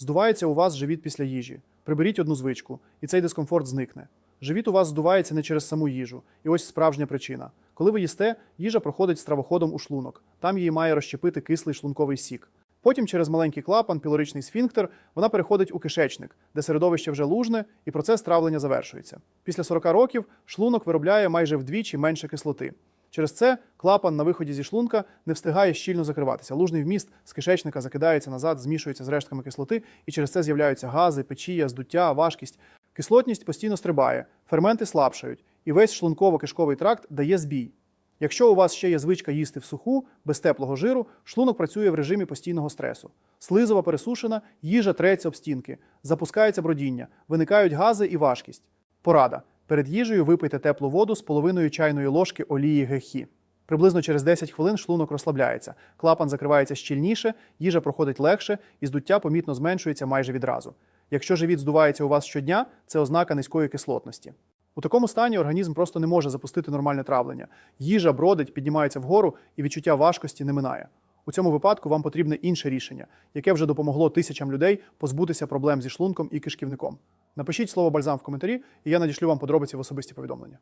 Здувається у вас живіт після їжі. Приберіть одну звичку, і цей дискомфорт зникне. Живіт у вас здувається не через саму їжу, і ось справжня причина. Коли ви їсте, їжа проходить стравоходом у шлунок. Там її має розщепити кислий шлунковий сік. Потім через маленький клапан, пілоричний сфінктер, вона переходить у кишечник, де середовище вже лужне, і процес травлення завершується. Після 40 років шлунок виробляє майже вдвічі менше кислоти. Через це клапан на виході зі шлунка не встигає щільно закриватися. Лужний вміст з кишечника закидається назад, змішується з рештками кислоти, і через це з'являються гази, печія, здуття, важкість. Кислотність постійно стрибає, ферменти слабшають, і весь шлунково-кишковий тракт дає збій. Якщо у вас ще є звичка їсти в суху, без теплого жиру, шлунок працює в режимі постійного стресу. Слизова пересушена, їжа треться об стінки, запускається бродіння, виникають гази і важкість. Порада. Перед їжею випийте теплу воду з половиною чайної ложки олії гехі. Приблизно через 10 хвилин шлунок розслабляється, клапан закривається щільніше, їжа проходить легше і здуття помітно зменшується майже відразу. Якщо живіт здувається у вас щодня, це ознака низької кислотності. У такому стані організм просто не може запустити нормальне травлення. Їжа бродить, піднімається вгору, і відчуття важкості не минає. У цьому випадку вам потрібне інше рішення, яке вже допомогло тисячам людей позбутися проблем зі шлунком і кишківником. Напишіть слово бальзам в коментарі, і я надішлю вам подробиці в особисті повідомлення.